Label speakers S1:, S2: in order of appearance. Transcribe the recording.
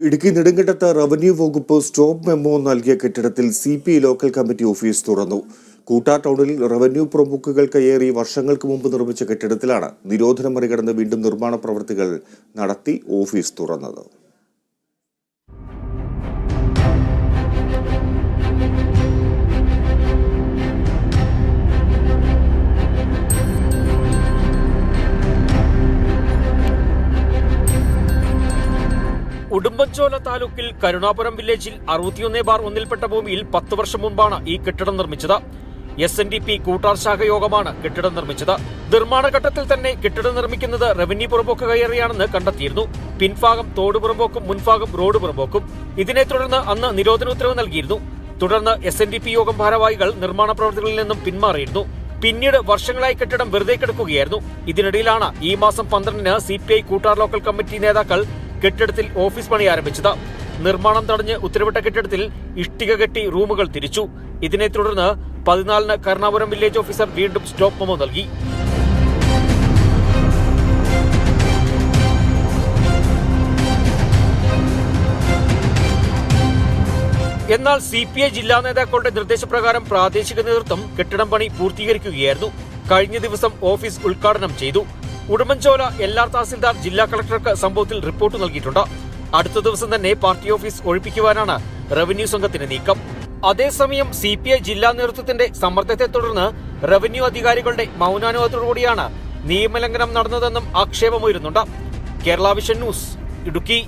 S1: ഇടുക്കി നെടുങ്കണ്ടത്ത് റവന്യൂ വകുപ്പ് stop memo നൽകിയ കെട്ടിടത്തിൽ C P local committee office തുറന്നു. കൂട്ടാ ടൗണിൽ റവന്യൂ പ്രമുഖുകൾ കയ്യേറി വർഷങ്ങൾക്ക് മുമ്പ് നിർമ്മിച്ച കെട്ടിടത്തിലാണ് നിരോധനം മറികടന്ന് വീണ്ടും നിർമ്മാണ പ്രവൃത്തികൾ നടത്തി ഓഫീസ് തുറന്നത്.
S2: ഉടുമ്പൻചോല താലൂക്കിൽ കരുണാപുരം വില്ലേജിൽ അറുപത്തിയൊന്ന് ബാർ ഒന്നിൽപ്പെട്ട ഭൂമിയിൽ പത്ത് വർഷം മുമ്പാണ് ഈ കെട്ടിടം നിർമ്മിച്ചത്. S N D P Koottar ശാഖ യോഗമാണ് കെട്ടിടം നിർമ്മിച്ചത്. നിർമ്മാണ ഘട്ടത്തിൽ തന്നെ കെട്ടിടം നിർമ്മിക്കുന്നത് റവന്യൂ പുറമ്പോക്ക് കയറിയാണെന്ന് കണ്ടെത്തിയിരുന്നു. പിൻഭാഗം തോട് പുറമ്പോക്കും മുൻഭാഗം റോഡ് പുറമ്പോക്കും. ഇതിനെ തുടർന്ന് അന്ന് നിരോധന ഉത്തരവ് നൽകിയിരുന്നു. തുടർന്ന് എസ് എൻ ഡി പി യോഗം ഭാരവാഹികൾ നിർമ്മാണ പ്രവർത്തികളിൽ നിന്നും പിന്മാറിയിരുന്നു. പിന്നീട് വർഷങ്ങളായി കെട്ടിടം വെറുതെ കിടക്കുകയായിരുന്നു. ഇതിനിടയിലാണ് ഈ മാസം പന്ത്രണ്ടിന് C P I Koottar local committee നേതാക്കൾ കെട്ടിടത്തിൽ ഓഫീസ് പണി ആരംഭിച്ചത്. നിർമ്മാണം തടഞ്ഞ് ഉത്തരവിട്ട കെട്ടിടത്തിൽ ഇഷ്ടിക കെട്ടി റൂമുകൾ തിരിച്ചു. ഇതിനെ തുടർന്ന് പതിനാലിന് കർണാപുരം വില്ലേജ് ഓഫീസർ വീണ്ടും സ്റ്റോപ്പ് മെമോ നൽകി. എന്നാൽ സി പി ഐ ജില്ലാ നേതാക്കളുടെ നിർദ്ദേശപ്രകാരം പ്രാദേശിക നേതൃത്വം കെട്ടിടം പണി പൂർത്തീകരിക്കുകയായിരുന്നു. കഴിഞ്ഞ ദിവസം ഓഫീസ് ഉദ്ഘാടനം ചെയ്തു. ഉടുമ്പൻചോല എല്ലാർ തഹസിൽദാർ ജില്ലാ കളക്ടർക്ക് സംഭവത്തിൽ റിപ്പോർട്ട് നൽകിയിട്ടുണ്ട്. അടുത്ത ദിവസം തന്നെ പാർട്ടി ഓഫീസ് ഒഴിപ്പിക്കുവാനാണ് റവന്യൂ സംഘത്തിന്റെ നീക്കം. അതേസമയം സി പി ഐ ജില്ലാ നേതൃത്വത്തിന്റെ സമ്മർദ്ദത്തെ തുടർന്ന് റവന്യൂ അധികാരികളുടെ മൗനാനുവാദത്തോടുകൂടിയാണ് നിയമലംഘനം നടന്നതെന്നും ആക്ഷേപമുയരുന്നുണ്ട്. Kerala vision news Idukki.